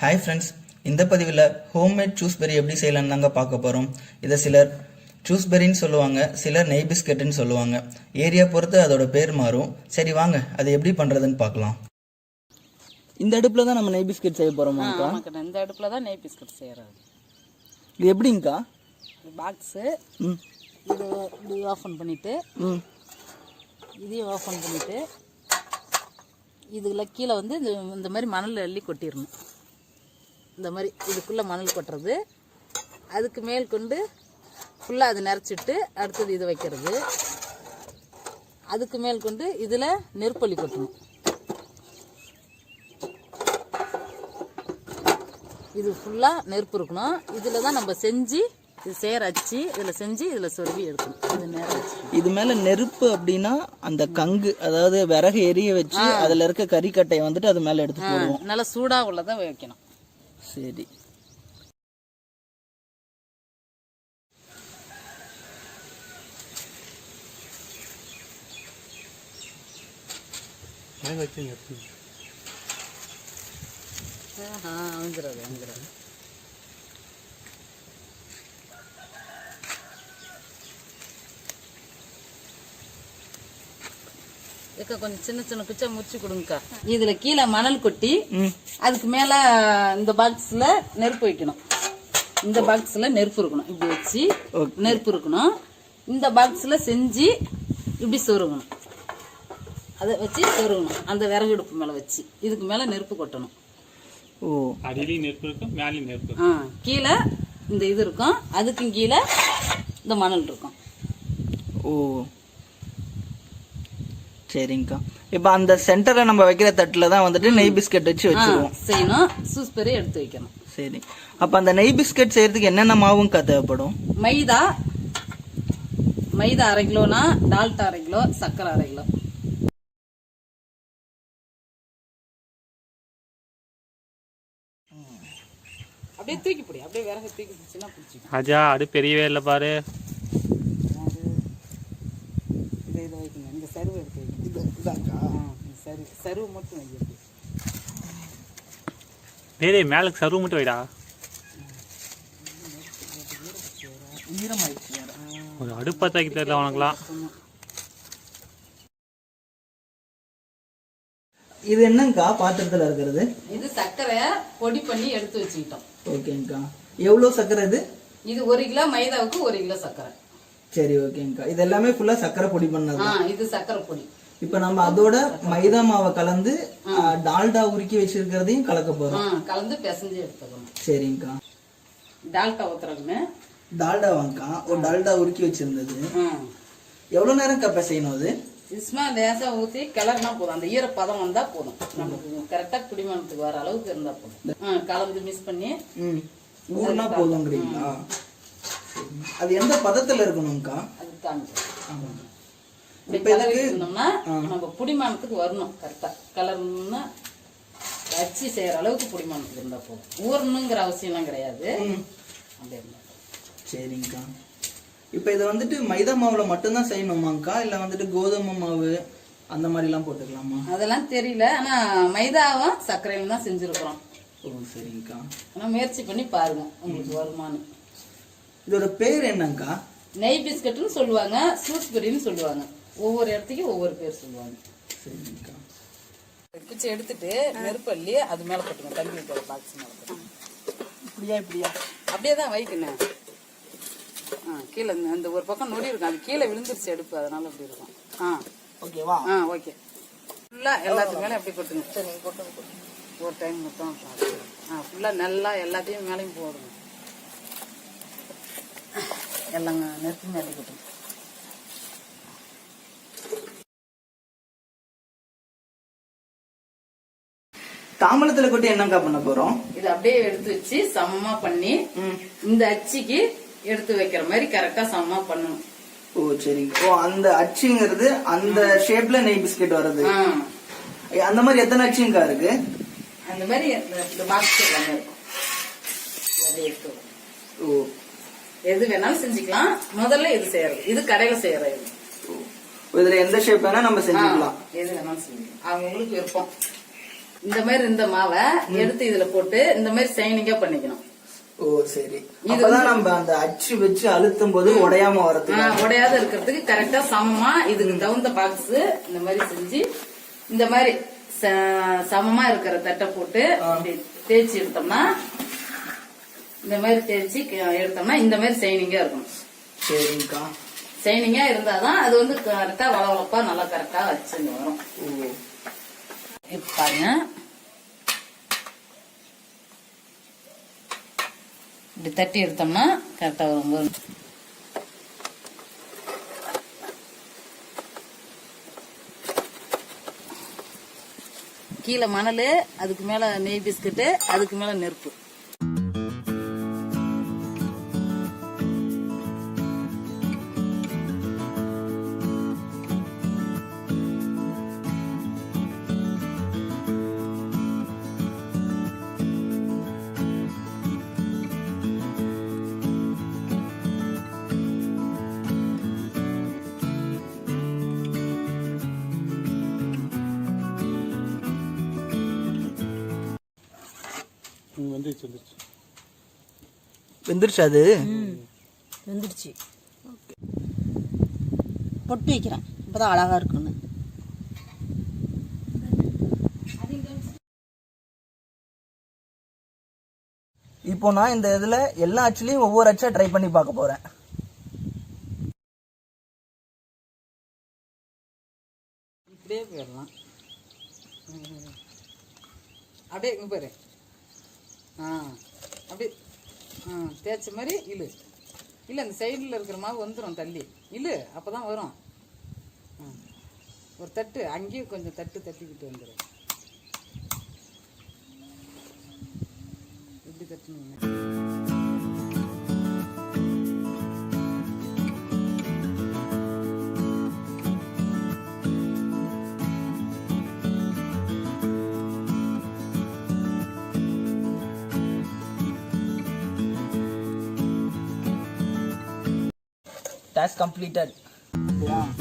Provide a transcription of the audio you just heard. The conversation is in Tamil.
ஹாய் ஃப்ரெண்ட்ஸ் இந்த பதிவில் ஹோம்மேட் சூஸ்பெரி எப்படி செய்யலாம்னு தாங்க பார்க்க போகிறோம் இதை சிலர் சூஸ்பெரின்னு சொல்லுவாங்க சிலர் நெய் பிஸ்கட்டுன்னு சொல்லுவாங்க. ஏரியா பொறுத்து அதோட பேர் மாறும். சரி வாங்க. அது எப்படி பண்ணுறதுன்னு பார்க்கலாம். இந்த அடுப்பில் தான் நம்ம நெய் பிஸ்கட் செய்ய போகிறோமாக்கா இந்த அடுப்பில் தான் நெய் பிஸ்கட் செய்கிறது இது எப்படிங்கக்கா இது பாக்ஸு. ம். இது இது ஓப்பன் பண்ணிவிட்டு ம். இதையும் ஓப்பன் பண்ணிவிட்டு இதில் கீழே வந்து இந்த இந்த மாதிரி மணல் அள்ளி கொட்டிடணும். இந்த மாதிரி இதுக்குள்ளே மணல் கொட்டுறது. அதுக்கு மேல் கொண்டு ஃபுல்லாக அது நிறச்சிட்டு அடுத்தது இது வைக்கிறது. அதுக்கு மேல் கொண்டு இதில் நெருப்பள்ளி கொட்டணும். இது ஃபுல்லாக நெருப்பு இருக்கணும். இதில் தான் நம்ம செஞ்சு இது சேர அச்சு இதில் செஞ்சு இதில் சொருவி எடுக்கணும். இது நேரம் இது மேலே நெருப்பு அப்படின்னா அந்த கங்கு அதாவது விறகு எரிய வச்சு அதில் இருக்க கறிக்கட்டையை வந்துட்டு அது மேலே எடுத்து போடுவோம். நல்லா சூடாக உள்ளதை வைக்கணும். சரி. ஆ வந்துடுறது வந்துடுறது ஏக்கா கொஞ்சம் சின்ன சின்ன குச்சா முறிச்சு கொடுங்கக்கா. இதுல கீழே மணல் கொட்டி அதுக்கு மேல இந்த பாக்ஸ்ல நெருப்பு வைக்கணும். இந்த பாக்ஸ்ல நெருப்பு இருக்கணும். இப்படி வச்சு. நெருப்பு இருக்கணும். இந்த பாக்ஸ்ல செஞ்சு இப்படி சொருகணும். அதை வச்சு சொருகணும். அந்த விறகு அடுப்பு மேல வச்சு. இதுக்கு மேல நெருப்பு கொட்டணும். ஓ. அடியிலையும் நெருப்பு இருக்கும் மேலேயும் நெருப்பு ஆ கீழே இந்த இது இருக்கும். அதுக்கும் கீழே இந்த மணல் இருக்கும். ஓ. சரிங்கக்கா. இப்போ அந்த சென்டரில் நம்ம வைக்கிற தட்டில் தான் வந்துட்டு நெய் பிஸ்கட் வச்சு வச்சிருவோம். செய்யணும். சூஸ்பெரி எடுத்து வைக்கணும். சரி. அப்போ அந்த நெய் பிஸ்கட் செய்யறதுக்கு என்னென்ன மாவுங்கக்கா தேவைப்படும்? மைதா மைதா அரை கிலோனா டால்டா அரை கிலோ சர்க்கரை அரை கிலோ. அப்படியே தூக்கி பிடி அப்படியே விறகு தூக்கி பிடிச்சின்னா பிடிச்சிக்கும். அஜா அது பெரியவே இல்லை பாரு. இதை இதை வைக்கணும். இந்த சருவு எடுத்து வைக்கணும். இந்த சரு சருவு மட்டும் வைக்கிறது டேய் மேலுக்கு சருவு மட்டும் வைடா. ஈரமாயிடுச்சு ஒரு அடுப்பை தைக்க தெரியல உனக்குலாம் இது என்னங்கக்கா பாத்திரத்தில் இருக்கிறது இது சர்க்கரை பொடி பண்ணி எடுத்து வச்சுக்கிட்டோம். ஓகேங்கக்கா எவ்வளோ சர்க்கரை இது? இது ஒரு கிலோ மைதாவுக்கு ஒரு கிலோ சர்க்கரை. சரி ஓகேங்கக்கா இது எல்லாமே ஃபுல்லாக சர்க்கரை பொடி பண்ணது இது சர்க்கரை பொடி. இப்போ நம்ம அதோட மைதா மாவை கலந்து டால்டா உருக்கி வச்சிருக்கிறதையும் கலக்க ஆ போகிறோம் கலந்து பிசைஞ்சு எடுத்துக்கணும். சரிங்கக்கா டால்டா ஊத்துறதுன்னு டால்டா வாங்கக்கா ஒரு டால்டா உருக்கி வச்சிருந்தது. ஆ. எவ்வளோ நேரம் கப்ப செய்யணும் அது? சும்மா லேசா ஊற்றி கிளறினா போதும். அந்த ஈரப்பதம் வந்தா போதும். நமக்கு கரெக்டாக குடிமணத்துக்கு வர அளவுக்கு இருந்தா போதும். கலந்து மிக்ஸ் பண்ணி ஊர்னா போதுங்கிறீங்களா. அது எந்த பதத்தில் இருக்கணும்க்கா? அது காமிச்சு ஆமாங்க இப்போ இருந்தோம்னா நம்ம புடிமானத்துக்கு வரணும் கரெக்டாக கலர்னா வச்சு செய்யற அளவுக்கு புடிமானத்துக்கு இருந்தா போதும். ஊறணுங்கிற அவசியம்லாம் கிடையாது. அப்படியே. சரிங்கக்கா. இப்போ இதை வந்துட்டு மைதா மாவுல மட்டும்தான் செய்யணுமாங்க்கா? இல்லை வந்துட்டு கோதுமை மாவு அந்த மாதிரிலாம் போட்டுக்கலாமா? அதெல்லாம் தெரியல. ஆனா மைதாவும் சர்க்கரையில தான் செஞ்சிருக்கிறோம். ஓ சரிங்கக்கா. ஆனா முயற்சி பண்ணி பாருங்க உங்களுக்கு வருமானு இதோட பேர் என்னங்கக்கா நெய் பிஸ்கட்னு சொல்லுவாங்க சூஸ்பெரின்னு சொல்லுவாங்க. ஒவ்வொரு இடத்துக்கும் ஒவ்வொரு பேர் சொல்லுவாங்க. சரிங்கக்கா பிச்சை எடுத்துட்டு நெருப்பள்ளி அது மேல போட்டுங்க தண்ணி வைக்கிற பாக்ஸ் மேல போட்டுங்க. இப்படியா இப்படியா? அப்படியே தான் வைக்கணும் ஆ கீழே இந்த- இந்த ஒரு பக்கம் நொடி இருக்கும் அது கீழே விழுந்துருச்சு எடுப்பு அதனால அப்படி இருக்கும். ஆ. ஓகேவா ஆ ஓகே ஃபுல்லாக எல்லாத்துக்கு மேலே எப்படி கொட்டுங்க சரி கொட்டுங்க ஒரு டைம் மட்டும் பார்த்து. ஆ ஃபுல்லாக நல்லா எல்லாத்தையும் மேலேயும் போடுங்க எல்லாங்க நெருப்பு மேலே கொட்டுங்க தாம்பளத்துல கொட்டி என்னக்கா பண்ண போறோம்? இது அப்படியே எடுத்து வச்சு சமமா பண்ணி இந்த அச்சிக்கு எடுத்து வைக்கிற மாதிரி கரெக்டா சமமா பண்ணணும். ஓ சரிங்க. ஓ அந்த அச்சுங்கிறது அந்த ஷேப்ல நெய் பிஸ்கட் வருது அந்த மாதிரி எத்தனை அச்சுங்கக்கா இருக்கு? அந்த மாதிரி இந்த- பாக்ஸ் எல்லாமே இருக்கும். ஓ. எது வேணாலும் செஞ்சுக்கலாம். முதல்ல இது செய்யறது? இது கடையில செய்யறது. இதுல எந்த ஷேப் வேணா நம்ம செஞ்சுக்கலாம். எது வேணாலும் செஞ்சுக்கலாம். அவங்களுக்கு விருப்பம். இந்த மாதிரி இந்த மாவை எடுத்து இதுல போட்டு இந்த மாதிரி சைனிங்கா பண்ணிக்கணும். ஓ சரி. அப்பதான் நம்ம அந்த அச்சு வச்சு அழுத்தும் போது உடையாம வரதுக்கு உடையாத இருக்கிறதுக்கு கரெக்டா சமமா இதுக்கு தகுந்த பாக்ஸ் இந்த மாதிரி செஞ்சு இந்த மாதிரி சமமா இருக்கிற தட்டை போட்டு தேய்ச்சி எடுத்தோம்னா இந்த மாதிரி தேய்ச்சி க- எடுத்தோம்னா இந்த மாதிரி சைனிங்கா இருக்கணும் சரிங்கக்கா சைனிங்கா இருந்தாதான் அது வந்து கரெக்டா வளவளப்பா நல்லா கரெக்டா வச்சுங்க வரும். இப்ப பாருங்க. இப்படி தட்டி எடுத்தோம்னா கரெக்டா வரும் கீழே மணல் அதுக்கு மேல நெய் பிஸ்கட்டு அதுக்கு மேல நெருப்பு. வந்துருச்சு வந்துருச்சு. வெந்துருச்சு அது? வெந்துடுச்சு பொட்டு வைக்கிறேன். அப்பதான் அழகா இருக்குன்னு. இப்போ நான் இந்த இதுல எல்லா அச்சுலயும் ஒவ்வொரு அச்சா ட்ரை பண்ணி பார்க்க போறேன். இப்படியே போயிடலாம். அப்படியே இங்க பாரு. ஆ. அப்படியே ஆ தேய்ச்ச மாதிரி இழு. இல்லை அந்த சைடில் இருக்கிற மாவு வந்துடும் தள்ளி. இழு அப்போ தான் வரும். ஆ. ஒரு தட்டு அங்கேயும் கொஞ்சம் தட்டு தட்டிக்கிட்டு வந்துடும் இப்படி That's completed. Yeah.